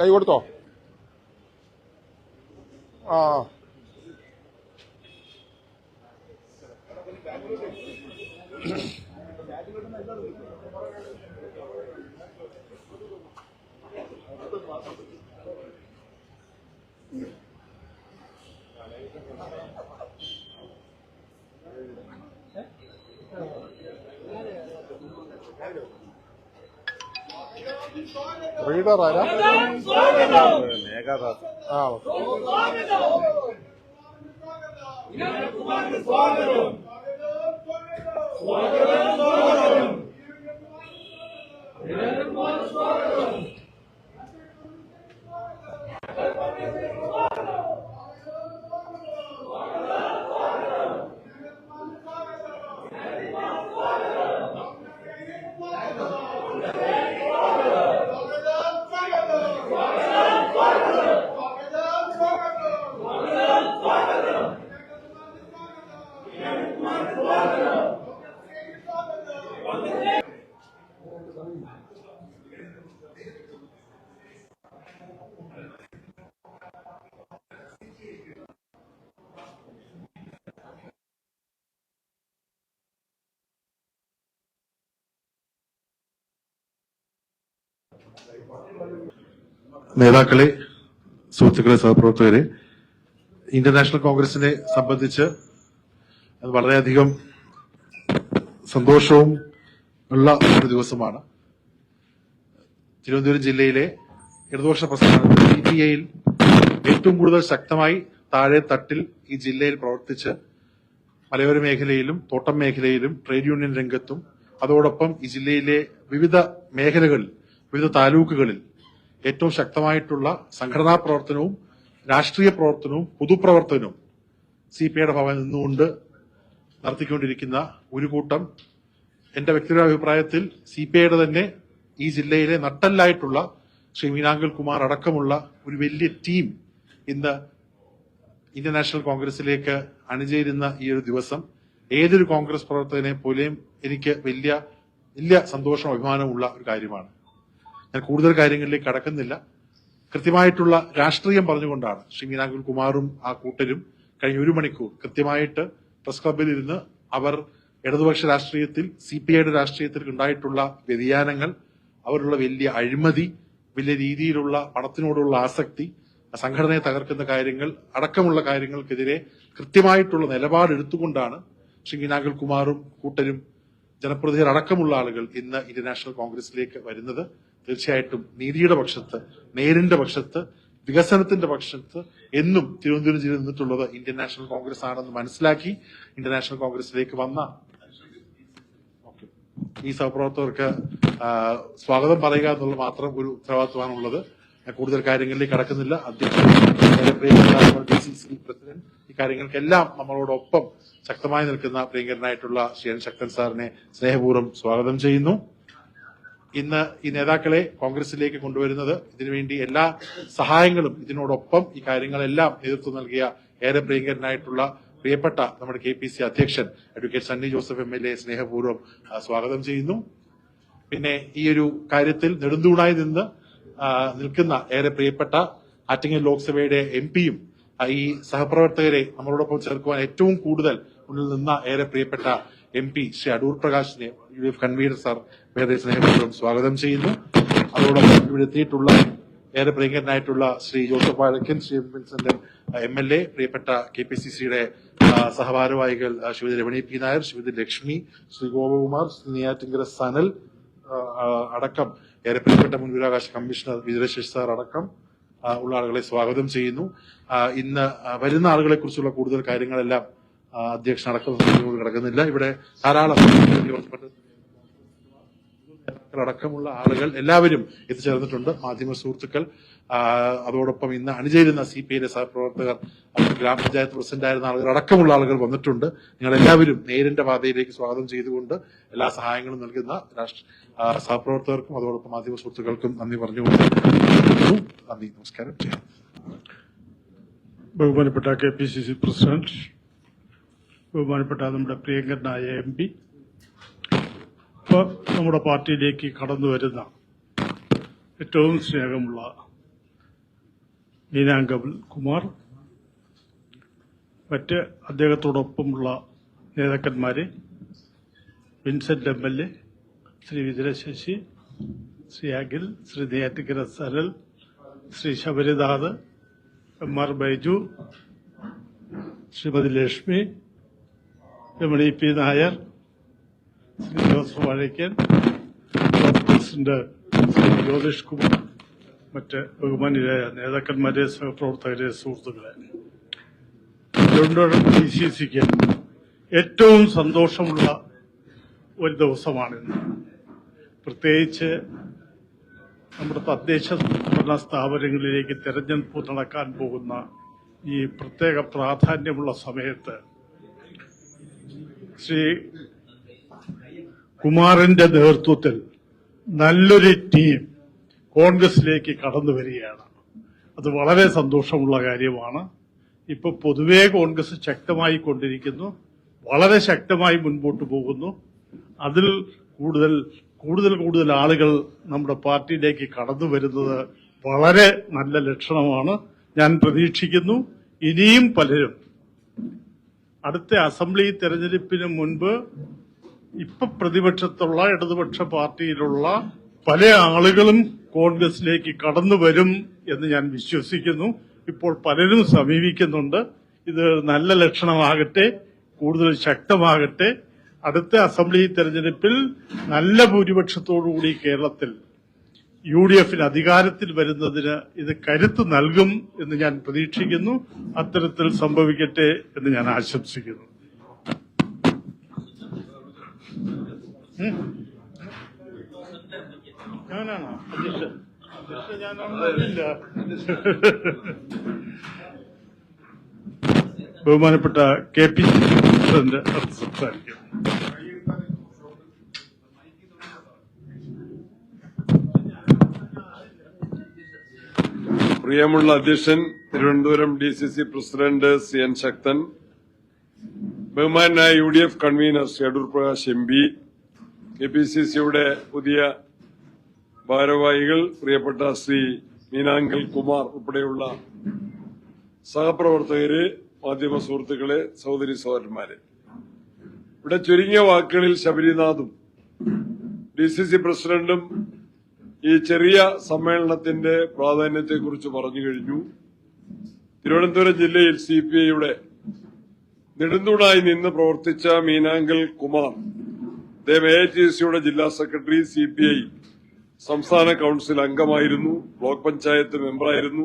കൈ കൊടുത്തോ? ആ. റീഡർ ആരാ ആ നേതാക്കളെ സുഹൃത്തുക്കളെ സഹപ്രവർത്തകരെ ഇന്റർനാഷണൽ കോൺഗ്രസിനെ സംബന്ധിച്ച് വളരെയധികം സന്തോഷവും ഉള്ള ഒരു ദിവസമാണ്. തിരുവനന്തപുരം ജില്ലയിലെ ഇടതുപക്ഷ പ്രസ്ഥാനത്തിൽ സി പി ഐയിൽ ഏറ്റവും കൂടുതൽ ശക്തമായി താഴെ തട്ടിൽ ഈ ജില്ലയിൽ പ്രവർത്തിച്ച് മലയോര മേഖലയിലും തോട്ടം മേഖലയിലും ട്രേഡ് യൂണിയൻ രംഗത്തും അതോടൊപ്പം ഈ ജില്ലയിലെ വിവിധ മേഖലകളിൽ വിവിധ താലൂക്കുകളിൽ ഏറ്റവും ശക്തമായിട്ടുള്ള സംഘടനാ പ്രവർത്തനവും രാഷ്ട്രീയ പ്രവർത്തനവും പൊതുപ്രവർത്തനവും സി പി ഐയുടെ ഭവനിൽ നിന്നുകൊണ്ട് നടത്തിക്കൊണ്ടിരിക്കുന്ന ഒരു കൂട്ടം എന്റെ വ്യക്തിപര അഭിപ്രായത്തിൽ സി പി ഐയുടെ തന്നെ ഈ ജില്ലയിലെ നട്ടല്ലായിട്ടുള്ള ശ്രീ മീനാങ്കൽ കുമാർ അടക്കമുള്ള ഒരു വലിയ ടീം ഇന്ന് ഇന്ത്യൻ നാഷണൽ കോൺഗ്രസിലേക്ക് അണിചേരുന്ന ഈ ഒരു ദിവസം ഏതൊരു കോൺഗ്രസ് പ്രവർത്തകനെ പോലെയും എനിക്ക് വലിയ വലിയ സന്തോഷവും അഭിമാനമുള്ള ഒരു കാര്യമാണ്. ഞാൻ കൂടുതൽ കാര്യങ്ങളിലേക്ക് കടക്കുന്നില്ല. കൃത്യമായിട്ടുള്ള രാഷ്ട്രീയം പറഞ്ഞുകൊണ്ടാണ് ശ്രീ മീനാകുൽ കുമാറും ആ കൂട്ടരും കഴിഞ്ഞ ഒരു മണിക്കൂർ കൃത്യമായിട്ട് പ്രസ് ക്ലബിൽ ഇരുന്ന് അവർ ഇടതുപക്ഷ രാഷ്ട്രീയത്തിൽ സി പി ഐയുടെ രാഷ്ട്രീയത്തിൽ ഉണ്ടായിട്ടുള്ള വ്യതിയാനങ്ങൾ അവരുള്ള വലിയ അഴിമതി വലിയ രീതിയിലുള്ള പണത്തിനോടുള്ള ആസക്തി സംഘടനയെ തകർക്കുന്ന കാര്യങ്ങൾ അടക്കമുള്ള കാര്യങ്ങൾക്കെതിരെ കൃത്യമായിട്ടുള്ള നിലപാടെടുത്തുകൊണ്ടാണ് ശ്രീ മീനാകുൽ കുമാറും കൂട്ടരും ജനപ്രതിനിധികൾ അടക്കമുള്ള ആളുകൾ ഇന്ന് ഇന്ത്യൻ നാഷണൽ കോൺഗ്രസിലേക്ക് വരുന്നത് തീർച്ചയായിട്ടും നീതിയുടെ പക്ഷത്ത് നേരിന്റെ പക്ഷത്ത് വികസനത്തിന്റെ പക്ഷത്ത് എന്നും തിരുവനന്തപുരം ജില്ലയിൽ നിന്നിട്ടുള്ളത് ഇന്ത്യൻ നാഷണൽ കോൺഗ്രസ് ആണെന്ന് മനസ്സിലാക്കി ഇന്റർനാഷണൽ കോൺഗ്രസിലേക്ക് വന്ന. ഈ സഹപ്രവർത്തകർക്ക് സ്വാഗതം പറയുക എന്നുള്ള മാത്രം ഒരു ഉത്തരവാദിത്വമാണുള്ളത് കൂടുതൽ കാര്യങ്ങളിലേക്ക് കടക്കുന്നില്ല. അധ്യക്ഷൻ പ്രസിഡന്റ് ഈ കാര്യങ്ങൾക്കെല്ലാം നമ്മളോടൊപ്പം ശക്തമായി നിൽക്കുന്ന പ്രിയങ്കരനായിട്ടുള്ള ശ്രീ എൻ ശക്തൻ സാറിനെ സ്നേഹപൂർവം സ്വാഗതം ചെയ്യുന്നു. ഇന്ന് ഈ നേതാക്കളെ കോൺഗ്രസിലേക്ക് കൊണ്ടുവരുന്നത് ഇതിനുവേണ്ടി എല്ലാ സഹായങ്ങളും ഇതിനോടൊപ്പം ഈ കാര്യങ്ങളെല്ലാം നേതൃത്വം നൽകിയ ഏറെ പ്രിയങ്കരനായിട്ടുള്ള പ്രിയപ്പെട്ട നമ്മുടെ കെ പി സി അധ്യക്ഷൻ advocate Sunny Joseph M L A സ്നേഹപൂർവം സ്വാഗതം ചെയ്യുന്നു. പിന്നെ ഈ ഒരു കാര്യത്തിൽ നെടുന്തൂണായി നിന്ന് നിൽക്കുന്ന ഏറെ പ്രിയപ്പെട്ട ആറ്റിങ്ങൽ ലോക്സഭയുടെ എം പിയും ഈ സഹപ്രവർത്തകരെ നമ്മളോടൊപ്പം ചേർക്കുവാൻ ഏറ്റവും കൂടുതൽ മുന്നിൽ നിന്ന ഏറെ പ്രിയപ്പെട്ട എം പി ശ്രീ അടൂർ പ്രകാശിനെ യു എഫ് കൺവീനർ സാർ വേറെ സ്നേഹപൂർവം സ്വാഗതം ചെയ്യുന്നു. അതോടൊപ്പം ഇവിടെ എത്തിയിട്ടുള്ള ഏറെ പ്രിയങ്കരനായിട്ടുള്ള Shri Joseph Vazhakkan Shri Vincent M L A പ്രിയപ്പെട്ട കെ പി സി സിയുടെ സഹഭാരവാഹികൾ ശ്രീമതി രമണി പി നായർ ശ്രീമതി ലക്ഷ്മി ശ്രീ ഗോപകുമാർ ശ്രീ നെയ്യാറ്റിങ്കര സനൽ അടക്കം ഏറെ പ്രിയപ്പെട്ട മുൻ കമ്മീഷണർ വിജയശേഷ് സാർ അടക്കം ഉള്ള ആളുകളെ സ്വാഗതം ചെയ്യുന്നു. ഇന്ന് വരുന്ന ആളുകളെ കുറിച്ചുള്ള കൂടുതൽ കാര്യങ്ങളെല്ലാം അധ്യക്ഷൻ അടക്കം കിടക്കുന്നില്ല. ഇവിടെ ധാരാളം അടക്കമുള്ള ആളുകൾ എല്ലാവരും എത്തിച്ചേർന്നിട്ടുണ്ട്. മാധ്യമ സുഹൃത്തുക്കൾ അതോടൊപ്പം ഇന്ന് അണിചേരുന്ന സി പി ഐയിലെ സഹപ്രവർത്തകർ ഗ്രാമപഞ്ചായത്ത് പ്രസിഡന്റായിരുന്ന ആളുകൾ അടക്കമുള്ള ആളുകൾ വന്നിട്ടുണ്ട്. നിങ്ങൾ എല്ലാവരും നേരിന്റെ പാതയിലേക്ക് സ്വാഗതം ചെയ്തുകൊണ്ട് എല്ലാ സഹായങ്ങളും നൽകുന്ന രാഷ്ട്ര സഹപ്രവർത്തകർക്കും അതോടൊപ്പം മാധ്യമ സുഹൃത്തുക്കൾക്കും നന്ദി പറഞ്ഞുകൊണ്ട് നന്ദി. നമസ്കാരം. ബഹുമാനപ്പെട്ട K P C C president ബഹുമാനപ്പെട്ട നമ്മുടെ പ്രിയങ്കരനായ എം പി ഇപ്പോൾ നമ്മുടെ പാർട്ടിയിലേക്ക് കടന്നു വരുന്ന ഏറ്റവും സ്നേഹമുള്ള മീനാങ്കബിൽ കുമാർ മറ്റ് അദ്ദേഹത്തോടൊപ്പമുള്ള നേതാക്കന്മാരെ Vincent M L A Shri Vijayasasi Shri Akhil Shri Neyyattinkara Saral Shri Sabarinath M R Baiju Shrimati Lakshmi Ramani P Nair Joseph Vazhakkan president Shri Jyothish Kumar മറ്റ് ബഹുമാനിയായ നേതാക്കന്മാരെ സഹപ്രവർത്തകരെ സുഹൃത്തുക്കളെ. തിരുവനന്തപുരം ഡി സി സിക്ക് ഏറ്റവും സന്തോഷമുള്ള ഒരു ദിവസമാണിന്ന്. പ്രത്യേകിച്ച് നമ്മുടെ തദ്ദേശ ഭരണ സ്ഥാപനങ്ങളിലേക്ക് തെരഞ്ഞെടുപ്പ് നടക്കാൻ പോകുന്ന ഈ പ്രത്യേക പ്രാധാന്യമുള്ള സമയത്ത് ശ്രീ കുമാറിന്റെ നേതൃത്വത്തിൽ നല്ലൊരു ടീം കോൺഗ്രസിലേക്ക് കടന്നു വരികയാണ്. അത് വളരെ സന്തോഷമുള്ള കാര്യമാണ്. ഇപ്പൊ പൊതുവേ കോൺഗ്രസ് ശക്തമായി കൊണ്ടിരിക്കുന്നു വളരെ ശക്തമായി മുൻപോട്ട് പോകുന്നു. അതിൽ കൂടുതൽ കൂടുതൽ കൂടുതൽ ആളുകൾ നമ്മുടെ പാർട്ടിയിലേക്ക് കടന്നു വരുന്നത് വളരെ നല്ല ലക്ഷണമാണ്. ഞാൻ പ്രതീക്ഷിക്കുന്നു ഇനിയും പലരും അടുത്ത അസംബ്ലി തെരഞ്ഞെടുപ്പിന് മുൻപ് ഇപ്പൊ പ്രതിപക്ഷത്തുള്ള ഇടതുപക്ഷ പാർട്ടിയിലുള്ള പല ആളുകളും കോൺഗ്രസിലേക്ക് കടന്നു വരും എന്ന് ഞാൻ വിശ്വസിക്കുന്നു. ഇപ്പോൾ പലരും സമീപിക്കുന്നുണ്ട്. ഇത് നല്ല ലക്ഷണമാകട്ടെ കൂടുതൽ ശക്തമാകട്ടെ. അടുത്ത അസംബ്ലി തെരഞ്ഞെടുപ്പിൽ നല്ല ഭൂരിപക്ഷത്തോടുകൂടി കേരളത്തിൽ യു ഡി എഫിന് അധികാരത്തിൽ വരുന്നതിന് ഇത് കരുത്ത് നൽകും എന്ന് ഞാൻ പ്രതീക്ഷിക്കുന്നു. അത്തരത്തിൽ സംഭവിക്കട്ടെ എന്ന് ഞാൻ ആശംസിക്കുന്നു. No. അധ്യക്ഷൻ ഞാനൊന്നുമില്ല ബഹുമാനപ്പെട്ട K P C C president അത് സംസാരിക്കും. പ്രിയമുള്ള അധ്യക്ഷൻ Thiruvananthapuram D C C president C N Sakthan ബഹുമാനായ U D F convener Shri Adoor Prakash M P K P C സിയുടെ പുതിയ ഭാരവാഹികൾ പ്രിയപ്പെട്ട ശ്രീ മീനാങ്കൽ കുമാർ ഉൾപ്പെടെയുള്ള സഹപ്രവർത്തകര് മാധ്യമ സുഹൃത്തുക്കളെ സഹോദരി സഹോദരന്മാരെ. ഇവിടെ ചുരുങ്ങിയ വാക്കുകളിൽ ശബരിനാഥും ഡി സി സി പ്രസിഡന്റും ഈ ചെറിയ സമ്മേളനത്തിന്റെ പ്രാധാന്യത്തെക്കുറിച്ച് പറഞ്ഞു കഴിഞ്ഞു. തിരുവനന്തപുരം ജില്ലയിൽ സി പി ഐയുടെ നെടുന്തൂണായി നിന്ന് പ്രവർത്തിച്ച മീനാങ്കൽ കുമാർ അദ്ദേഹം എ ടി സിയുടെ ജില്ലാ സെക്രട്ടറി സി പി ഐ സംസ്ഥാന കൌൺസിൽ അംഗമായിരുന്നു ബ്ലോക്ക് പഞ്ചായത്ത് മെമ്പറായിരുന്നു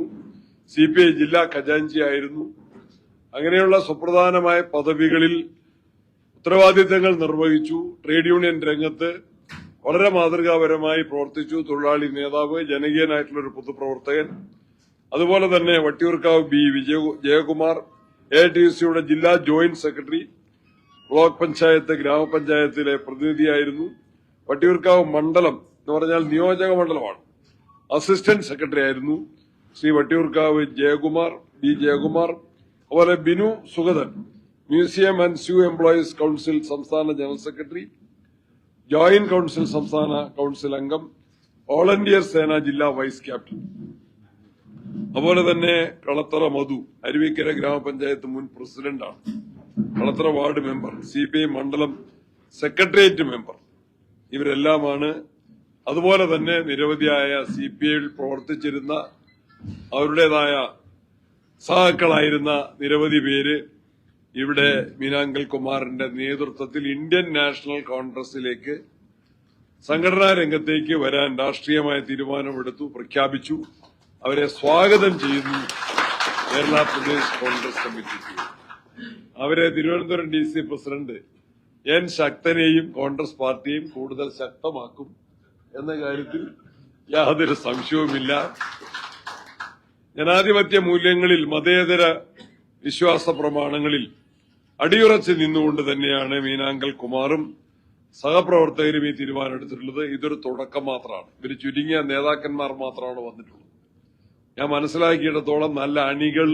സി പി ഐ ജില്ലാ ഖജാൻജി ആയിരുന്നു. അങ്ങനെയുള്ള സുപ്രധാനമായ പദവികളിൽ ഉത്തരവാദിത്തങ്ങൾ നിർവഹിച്ചു. ട്രേഡ് യൂണിയൻ രംഗത്ത് വളരെ മാതൃകാപരമായി പ്രവർത്തിച്ചു. തൊഴിലാളി നേതാവ് ജനകീയനായിട്ടുള്ള ഒരു പൊതുപ്രവർത്തകൻ. അതുപോലെ തന്നെ Vattiyoorkavu B Vijaya Jayakumar A T സിയുടെ ജില്ലാ ജോയിന്റ് സെക്രട്ടറി. ബ്ലോക്ക് പഞ്ചായത്ത് ഗ്രാമപഞ്ചായത്തിലെ പ്രതിനിധിയായിരുന്നു. വട്ടിയൂർക്കാവ് മണ്ഡലം എന്ന് പറഞ്ഞാൽ നിയോജക മണ്ഡലമാണ്. അസിസ്റ്റന്റ് സെക്രട്ടറി ആയിരുന്നു ശ്രീ വട്ടിയൂർക്കാവ് ജയകുമാർ ബി ജയകുമാർ. അതുപോലെ Binu Sugathan museum and zoo employees council സംസ്ഥാന ജനറൽ സെക്രട്ടറി ജോയിന്റ് കൌൺസിൽ സംസ്ഥാന കൌൺസിൽ അംഗം ഇന്ത്യ സേന ജില്ലാ വൈസ് ക്യാപ്റ്റൻ. അതുപോലെ തന്നെ കളത്തറ മധു അരുവിക്കര ഗ്രാമപഞ്ചായത്ത് മുൻ പ്രസിഡന്റാണ്. Kalathara ward member C P I മണ്ഡലം സെക്രട്ടേറിയറ്റ് മെമ്പർ ഇവരെല്ലാമാണ്. അതുപോലെ തന്നെ നിരവധിയായ സി പി ഐയിൽ പ്രവർത്തിച്ചിരുന്ന അവരുടേതായ സഹാക്കളായിരുന്ന നിരവധി പേര് ഇവിടെ മീനാങ്കൽ കുമാറിന്റെ നേതൃത്വത്തിൽ ഇന്ത്യൻ നാഷണൽ കോൺഗ്രസിലേക്ക് സംഘടനാ രംഗത്തേക്ക് വരാൻ രാഷ്ട്രീയമായ തീരുമാനമെടുത്തു പ്രഖ്യാപിച്ചു. അവരെ സ്വാഗതം ചെയ്യുന്നു കേരള പ്രദേശ് കോൺഗ്രസ് കമ്മിറ്റിക്ക്. അവരെ Thiruvananthapuram D C president. N ശക്തനെയും Congress പാർട്ടിയും കൂടുതൽ ശക്തമാക്കും എന്ന കാര്യത്തിൽ യാതൊരു സംശയവുമില്ല. ജനാധിപത്യ മൂല്യങ്ങളിൽ മതേതര വിശ്വാസ പ്രമാണങ്ങളിൽ അടിയുറച്ച് നിന്നുകൊണ്ട് തന്നെയാണ് മീനാങ്കൽ കുമാറും സഹപ്രവർത്തകരും ഈ തീരുമാനമെടുത്തിട്ടുള്ളത് ഇതൊരു തുടക്കം മാത്രമാണ്. ഇവർ ചുരുങ്ങിയ നേതാക്കന്മാർ മാത്രമാണ് വന്നിട്ടുള്ളത്. ഞാൻ മനസ്സിലാക്കിയിടത്തോളം നല്ല അണികൾ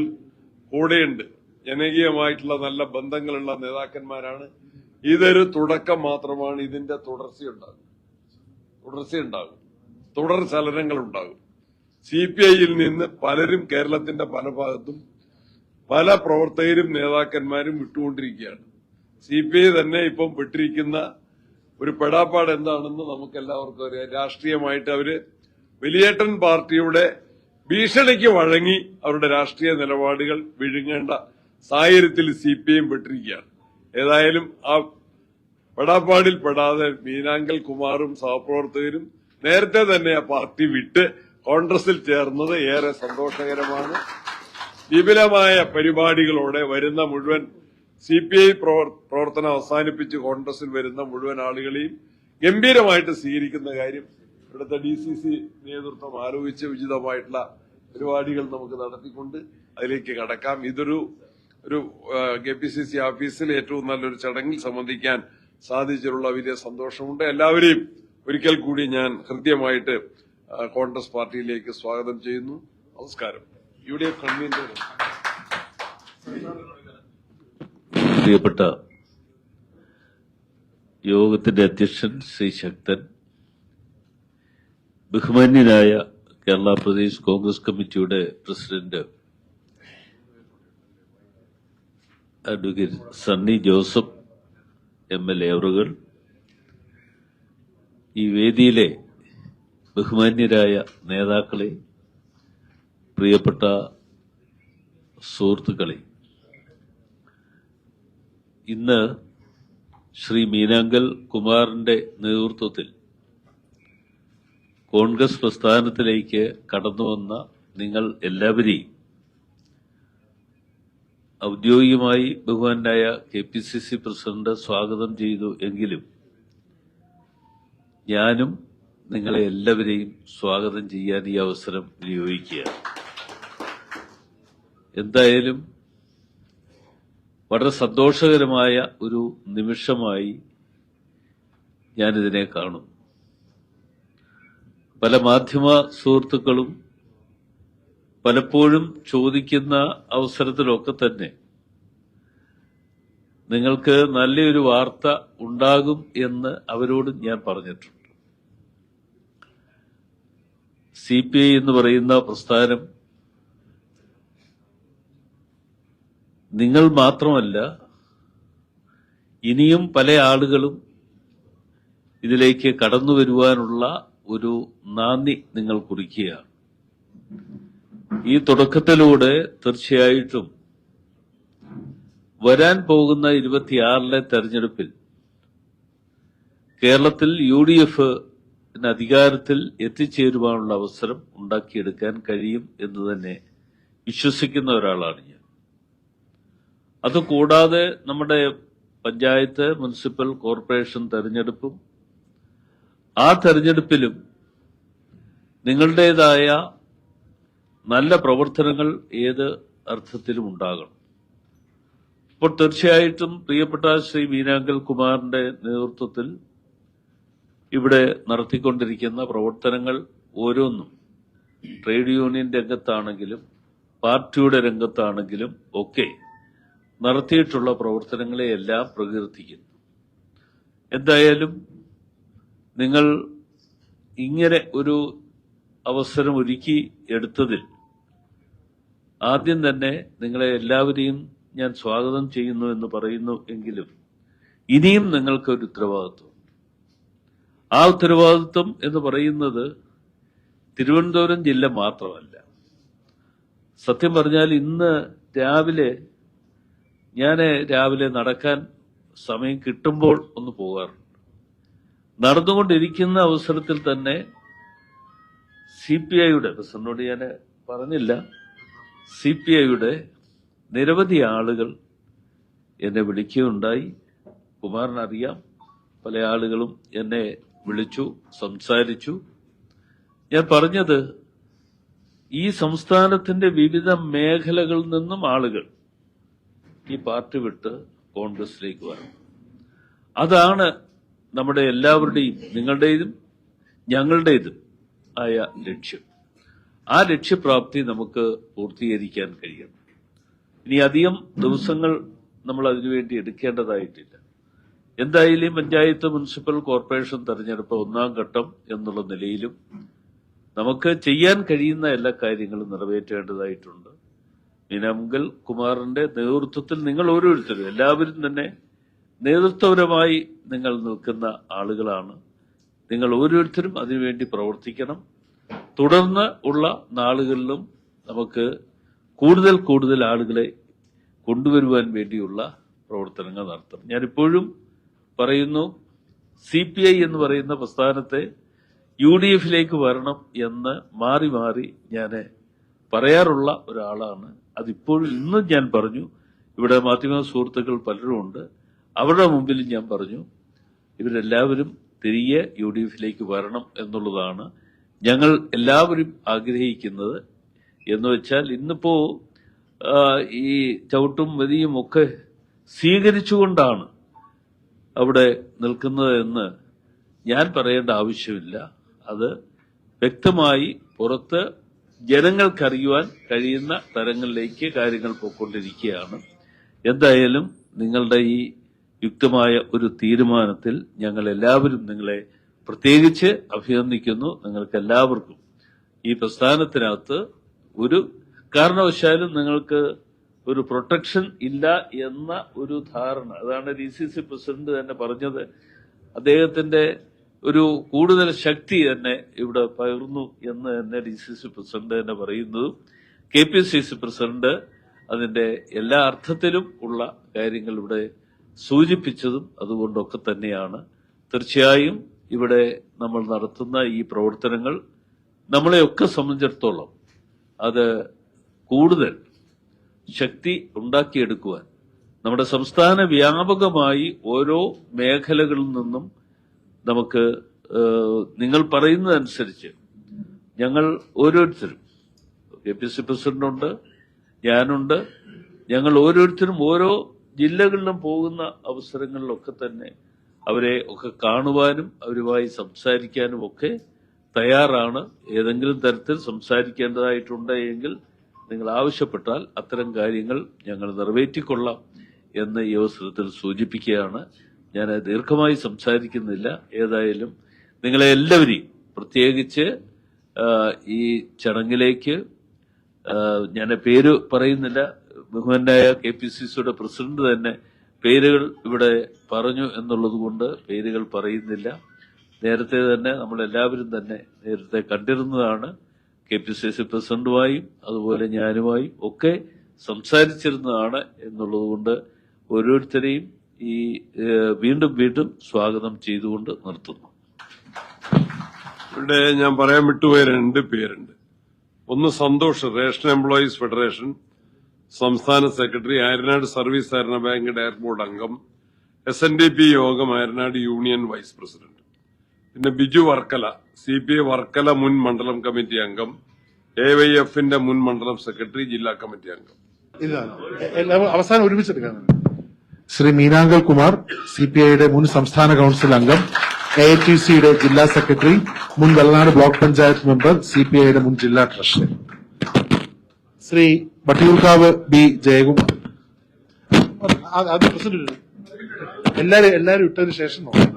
കൂടെയുണ്ട്. ജനകീയമായിട്ടുള്ള നല്ല ബന്ധങ്ങളുള്ള നേതാക്കന്മാരാണ്. ഇതൊരു തുടക്കം മാത്രമാണ് ഇതിന്റെ തുടർച്ചയുണ്ടാകും തുടർച്ചയുണ്ടാകും. തുടർ ചലനങ്ങൾ ഉണ്ടാകും സി പി ഐയിൽ നിന്ന് പലരും കേരളത്തിന്റെ പല ഭാഗത്തും പല പ്രവർത്തകരും നേതാക്കന്മാരും വിട്ടുകൊണ്ടിരിക്കുകയാണ്. സി പി ഐ തന്നെ ഇപ്പം വിട്ടിരിക്കുന്ന ഒരു പെടാപ്പാട് എന്താണെന്ന് നമുക്ക് എല്ലാവർക്കും അറിയാം. രാഷ്ട്രീയമായിട്ട് അവർ വലിയേട്ടൻ പാർട്ടിയുടെ ഭീഷണിക്ക് വഴങ്ങി അവരുടെ രാഷ്ട്രീയ നിലപാടുകൾ വിഴുങ്ങേണ്ട സാഹചര്യത്തിൽ സി പി ഐ വിട്ടിരിക്കുകയാണ്. ഏതായാലും ആ പെടാപ്പാടിൽ പെടാതെ മീനാങ്കൽ കുമാറും സഹപ്രവർത്തകരും നേരത്തെ തന്നെ ആ പാർട്ടി വിട്ട് കോൺഗ്രസിൽ ചേർന്നത് ഏറെ സന്തോഷകരമാണ്. വിപുലമായ പരിപാടികളോടെ വരുന്ന മുഴുവൻ സി പി ഐ പ്രവർത്തനം അവസാനിപ്പിച്ച് കോൺഗ്രസിൽ വരുന്ന മുഴുവൻ ആളുകളെയും ഗംഭീരമായിട്ട് സ്വീകരിക്കുന്ന കാര്യം ഇവിടുത്തെ ഡി സി സി നേതൃത്വം ആലോചിച്ച് ഉചിതമായിട്ടുള്ള പരിപാടികൾ നമുക്ക് നടത്തിക്കൊണ്ട് അതിലേക്ക് കടക്കാം. ഇതൊരു ഒരു കെ പി സി സി ഓഫീസിൽ ഏറ്റവും നല്ലൊരു ചടങ്ങിൽ സംബന്ധിക്കാൻ സാധിച്ചിട്ടുള്ള വലിയ സന്തോഷമുണ്ട്. എല്ലാവരെയും ഒരിക്കൽ കൂടി ഞാൻ ഹൃദ്യമായിട്ട് കോൺഗ്രസ് പാർട്ടിയിലേക്ക് സ്വാഗതം ചെയ്യുന്നു. നമസ്കാരം. U D F convener. പ്രിയപ്പെട്ട യോഗത്തിന്റെ അധ്യക്ഷൻ ശ്രീ ശക്തൻ ബഹുമാന്യനായ കേരള പ്രദേശ് കോൺഗ്രസ് കമ്മിറ്റിയുടെ president advocate Sunny Joseph M L A ഈ വേദിയിലെ ബഹുമാന്യരായ നേതാക്കളെ പ്രിയപ്പെട്ട സുഹൃത്തുക്കളെ ഇന്ന് ശ്രീ മീനാങ്കൽ കുമാറിന്റെ നേതൃത്വത്തിൽ കോൺഗ്രസ് പ്രസ്ഥാനത്തിലേക്ക് കടന്നുവന്ന നിങ്ങൾ എല്ലാവരെയും ഔദ്യോഗികമായി ബഹുമാനായ K P C C president സ്വാഗതം ചെയ്തു എങ്കിലും ഞാനും നിങ്ങളെ എല്ലാവരെയും സ്വാഗതം ചെയ്യാൻ ഈ അവസരം വിനിയോഗിക്കുക എന്തായാലും വളരെ സന്തോഷകരമായ ഒരു നിമിഷമായി ഞാനിതിനെ കാണും പല മാധ്യമ സുഹൃത്തുക്കളും പലപ്പോഴും ചോദിക്കുന്ന അവസരത്തിലൊക്കെ തന്നെ നിങ്ങൾക്ക് നല്ലൊരു വാർത്ത ഉണ്ടാകും എന്ന് അവരോട് ഞാൻ പറഞ്ഞിട്ടുണ്ട്. സി പി ഐ എന്ന് പറയുന്ന പ്രസ്ഥാനം നിങ്ങൾ മാത്രമല്ല ഇനിയും പല ആളുകളും ഇതിലേക്ക് കടന്നു വരുവാനുള്ള ഒരു നാന്ദി നിങ്ങൾ കുറിക്കുകയാണ്. ഈ തുടക്കത്തിലൂടെ തീർച്ചയായിട്ടും വരാൻ പോകുന്ന ഇരുപത്തിയാറിലെ തെരഞ്ഞെടുപ്പിൽ കേരളത്തിൽ യു ഡി എഫ് അധികാരത്തിൽ എത്തിച്ചേരുവാനുള്ള അവസരം ഉണ്ടാക്കിയെടുക്കാൻ കഴിയും എന്ന് തന്നെ വിശ്വസിക്കുന്ന ഒരാളാണ് ഞാൻ. അതുകൂടാതെ നമ്മുടെ പഞ്ചായത്ത് മുനിസിപ്പൽ കോർപ്പറേഷൻ തെരഞ്ഞെടുപ്പും ആ തെരഞ്ഞെടുപ്പിലും നിങ്ങളുടേതായ നല്ല പ്രവർത്തനങ്ങൾ ഏത് അർത്ഥത്തിലും ഉണ്ടാകണം. ഇപ്പോൾ തീർച്ചയായിട്ടും പ്രിയപ്പെട്ട ശ്രീ മീനാങ്കൽ കുമാറിന്റെ നേതൃത്വത്തിൽ ഇവിടെ നടത്തിക്കൊണ്ടിരിക്കുന്ന പ്രവർത്തനങ്ങൾ ഓരോന്നും ട്രേഡ് യൂണിയൻ രംഗത്താണെങ്കിലും പാർട്ടിയുടെ രംഗത്താണെങ്കിലും ഒക്കെ നടത്തിയിട്ടുള്ള പ്രവർത്തനങ്ങളെയെല്ലാം പ്രകീർത്തിക്കുന്നു. എന്തായാലും നിങ്ങൾ ഇങ്ങനെ ഒരു അവസരം ഒരുക്കി എടുത്തതിൽ ആദ്യം തന്നെ നിങ്ങളെ എല്ലാവരെയും ഞാൻ സ്വാഗതം ചെയ്യുന്നു എന്ന് പറയുന്നു എങ്കിലും ഇനിയും നിങ്ങൾക്ക് ഒരു ഉത്തരവാദിത്വം. ആ ഉത്തരവാദിത്വം എന്ന് പറയുന്നത് തിരുവനന്തപുരം ജില്ല മാത്രമല്ല. സത്യം പറഞ്ഞാൽ ഇന്ന് രാവിലെ ഞാൻ രാവിലെ നടക്കാൻ സമയം കിട്ടുമ്പോൾ ഒന്ന് പോകാറുണ്ട്. നടന്നുകൊണ്ടിരിക്കുന്ന അവസരത്തിൽ തന്നെ സി പി ഐയുടെ പ്രസിഡന്റിനോട് ഞാൻ പറഞ്ഞില്ല സി പി ഐയുടെ നിരവധി ആളുകൾ എന്നെ വിളിക്കുകയുണ്ടായി. കുമാറിനറിയാം പല ആളുകളും എന്നെ വിളിച്ചു സംസാരിച്ചു. ഞാൻ പറഞ്ഞത് ഈ സംസ്ഥാനത്തിന്റെ വിവിധ മേഖലകളിൽ നിന്നും ആളുകൾ ഈ പാർട്ടി വിട്ട് കോൺഗ്രസിലേക്ക് വരണം അതാണ് നമ്മുടെ എല്ലാവരുടെയും നിങ്ങളുടേതും ഞങ്ങളുടേതും ആയ ലക്ഷ്യം. ആ ലക്ഷ്യപ്രാപ്തി നമുക്ക് പൂർത്തീകരിക്കാൻ കഴിയണം. ഇനി അധികം ദിവസങ്ങൾ നമ്മൾ അതിനുവേണ്ടി എടുക്കേണ്ടതായിട്ടില്ല. എന്തായാലും പഞ്ചായത്ത് മുനിസിപ്പൽ കോർപ്പറേഷൻ തെരഞ്ഞെടുപ്പ് ഒന്നാം ഘട്ടം എന്നുള്ള നിലയിലും നമുക്ക് ചെയ്യാൻ കഴിയുന്ന എല്ലാ കാര്യങ്ങളും നിറവേറ്റേണ്ടതായിട്ടുണ്ട്. മീനാമുങ്കൽ കുമാറിന്റെ നേതൃത്വത്തിൽ നിങ്ങൾ ഓരോരുത്തരും എല്ലാവരും തന്നെ നേതൃത്വപരമായി നിങ്ങൾ നിൽക്കുന്ന ആളുകളാണ്. നിങ്ങൾ ഓരോരുത്തരും അതിനുവേണ്ടി പ്രവർത്തിക്കണം. തുടർന്ന് ഉള്ള നാളുകളിലും നമുക്ക് കൂടുതൽ കൂടുതൽ ആളുകളെ കൊണ്ടുവരുവാൻ വേണ്ടിയുള്ള പ്രവർത്തനങ്ങൾ നടത്തണം. ഞാനിപ്പോഴും പറയുന്നു സി പി ഐ എന്ന് പറയുന്ന പ്രസ്ഥാനത്തെ യു ഡി എഫിലേക്ക് വരണം എന്ന് മാറി മാറി ഞാൻ പറയാറുള്ള ഒരാളാണ്. അതിപ്പോഴും ഇന്നും ഞാൻ പറഞ്ഞു. ഇവിടെ മാധ്യമ സുഹൃത്തുക്കൾ പലരും ഉണ്ട് അവരുടെ മുമ്പിൽ ഞാൻ പറഞ്ഞു. ഇവരെല്ലാവരും തിരികെ യു ഡി എഫിലേക്ക് വരണം എന്നുള്ളതാണ് ഞങ്ങൾ എല്ലാവരും ആഗ്രഹിക്കുന്നത്. എന്ന് വെച്ചാൽ ഇന്നിപ്പോ ഈ ചവിട്ടും വലിയും ഒക്കെ സ്വീകരിച്ചുകൊണ്ടാണ് അവിടെ നിൽക്കുന്നത് എന്ന് ഞാൻ പറയേണ്ട ആവശ്യമില്ല. അത് വ്യക്തമായി പുറത്ത് ജനങ്ങൾക്കറിയുവാൻ കഴിയുന്ന തരങ്ങളിലേക്ക് കാര്യങ്ങൾ പോയിക്കൊണ്ടിരിക്കുകയാണ്. എന്തായാലും നിങ്ങളുടെ ഈ യുക്തമായ ഒരു തീരുമാനത്തിൽ ഞങ്ങൾ എല്ലാവരും നിങ്ങളെ പ്രത്യേകിച്ച് അഭിനന്ദിക്കുന്നു. നിങ്ങൾക്ക് എല്ലാവർക്കും ഈ പ്രസ്ഥാനത്തിനകത്ത് ഒരു കാരണവശാലും നിങ്ങൾക്ക് ഒരു പ്രൊട്ടക്ഷൻ ഇല്ല എന്ന ഒരു ധാരണ. അതാണ് ഡി സി സി പ്രസിഡന്റ് തന്നെ പറഞ്ഞത്. അദ്ദേഹത്തിന്റെ ഒരു കൂടുതൽ ശക്തി തന്നെ ഇവിടെ പകർന്നു എന്ന് തന്നെ ഡി സി സി പ്രസിഡന്റ് തന്നെ പറയുന്നതും. K P C C president അതിന്റെ എല്ലാ അർത്ഥത്തിലും ഉള്ള കാര്യങ്ങൾ ഇവിടെ സൂചിപ്പിച്ചതും അതുകൊണ്ടൊക്കെ തന്നെയാണ്. തീർച്ചയായും ഇവിടെ നമ്മൾ നടത്തുന്ന ഈ പ്രവർത്തനങ്ങൾ നമ്മളെയൊക്കെ സംബന്ധിച്ചിടത്തോളം അത് കൂടുതൽ ശക്തി ഉണ്ടാക്കിയെടുക്കുവാൻ നമ്മുടെ സംസ്ഥാന വ്യാപകമായി ഓരോ മേഖലകളിൽ നിന്നും നമുക്ക് നിങ്ങൾ പറയുന്നതനുസരിച്ച് ഞങ്ങൾ ഓരോരുത്തരും കെ പി സി പ്രസിഡന്റുണ്ട് ഞാനുണ്ട് ഞങ്ങൾ ഓരോരുത്തരും ഓരോ ജില്ലകളിലും പോകുന്ന അവസരങ്ങളിലൊക്കെ തന്നെ അവരെ ഒക്കെ കാണുവാനും അവരുമായി സംസാരിക്കാനും ഒക്കെ തയ്യാറാണ്. ഏതെങ്കിലും തരത്തിൽ സംസാരിക്കേണ്ടതായിട്ടുണ്ട് എങ്കിൽ നിങ്ങൾ ആവശ്യപ്പെട്ടാൽ അത്തരം കാര്യങ്ങൾ ഞങ്ങൾ നിറവേറ്റിക്കൊള്ളാം എന്ന് ഈ അവസരത്തിൽ സൂചിപ്പിക്കുകയാണ്. ഞാൻ ദീർഘമായി സംസാരിക്കുന്നില്ല. ഏതായാലും നിങ്ങളെ എല്ലാവരെയും പ്രത്യേകിച്ച് ഈ ചടങ്ങിലേക്ക് ഞാൻ പേര് പറയുന്നില്ല. ബഹുമാനായ കെ പി സി സിയുടെ പ്രസിഡന്റ് തന്നെ പേരുകൾ ഇവിടെ പറഞ്ഞു എന്നുള്ളത് കൊണ്ട് പേരുകൾ പറയുന്നില്ല. നേരത്തെ തന്നെ നമ്മൾ എല്ലാവരും തന്നെ നേരത്തെ കണ്ടിരുന്നതാണ് കെ പി സി സി പ്രസിഡന്റുമായും അതുപോലെ ഞാനുമായും ഒക്കെ സംസാരിച്ചിരുന്നതാണ് എന്നുള്ളതുകൊണ്ട് ഓരോരുത്തരെയും ഈ വീണ്ടും വീണ്ടും സ്വാഗതം ചെയ്തുകൊണ്ട് നിർത്തുന്നു. ഇവിടെ ഞാൻ പറയാൻ വിട്ടുപോയ രണ്ട് പേരുണ്ട്. ഒന്ന് സന്തോഷ് റേഷൻ എംപ്ലോയീസ് ഫെഡറേഷൻ. സംസ്ഥാന സെക്രട്ടറി ആയരനാട് സർവീസ് സഹകരണ ബാങ്ക് ഡയറക്ടർ ബോർഡ് അംഗം S N D P Yogam Ayaranadu union vice president. പിന്നെ Biju Varkala C P I Varkala മുൻ മണ്ഡലം കമ്മിറ്റി അംഗം എ വൈ എഫിന്റെ മുൻ മണ്ഡലം സെക്രട്ടറി ജില്ലാ കമ്മിറ്റി അംഗം. അവസാനം ഒരുമിച്ചെടുക്കാൻ ശ്രീ മീനാങ്കൽ കുമാർ സി പി ഐയുടെ മുൻ സംസ്ഥാന കൌൺസിൽ അംഗം എ ഐ ടി സിയുടെ ജില്ലാ സെക്രട്ടറി മുൻ Vellanad block panchayat member C P ഐയുടെ മുൻ ജില്ലാ ട്രഷറർ. ശ്രീ വട്ടിയൂർക്കാവ് ബി ജയകുമാർ. അത് അത് പ്രസിഡന്റ് എല്ലാരും എല്ലാരും ഇട്ടതിന് ശേഷം നോക്കാം.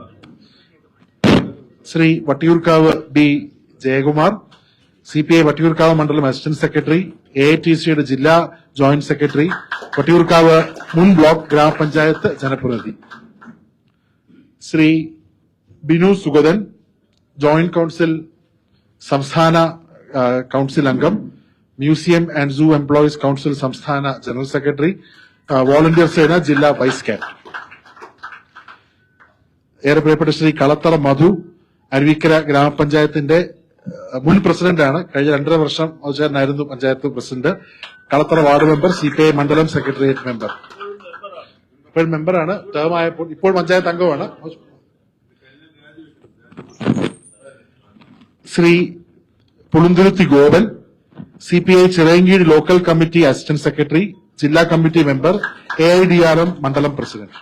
Shri Vattiyoorkavu B Jayakumar C P I Vattiyoorkavu മണ്ഡലം അസിസ്റ്റന്റ് സെക്രട്ടറി എ ടി സിയുടെ ജില്ലാ ജോയിന്റ് സെക്രട്ടറി വട്ടിയൂർക്കാവ് മുൻ ബ്ലോക്ക് ഗ്രാമപഞ്ചായത്ത് ജനപ്രതിനിധി ശ്രീ ബിനു സുഗതൻ ജോയിന്റ് കൌൺസിൽ സംസ്ഥാന കൌൺസിൽ അംഗം museum and zoo employees council സംസ്ഥാന ജനറൽ സെക്രട്ടറി വോളണ്ടിയർ സേന ജില്ലാ വൈസ് ക്യാപ്റ്റൻ. ഏറെ പ്രിയപ്പെട്ട ശ്രീ കളത്തറ മധു അരുവിക്കര ഗ്രാമപഞ്ചായത്തിന്റെ മുൻ പ്രസിഡന്റാണ്. കഴിഞ്ഞ രണ്ടര വർഷം ഔചാരനായിരുന്നു panchayat president. Kalathara ward member C P I മണ്ഡലം സെക്രട്ടേറിയറ്റ് മെമ്പർ. മെമ്പറാണ്. ടേം ആയപ്പോൾ ഇപ്പോൾ പഞ്ചായത്ത് അംഗമാണ് Shri Pulunthuruthi Gopan C P I Chirayinkeezhu local committee assistant secretary ജില്ലാ committee member A I D R M മണ്ഡലം പ്രസിഡന്റ്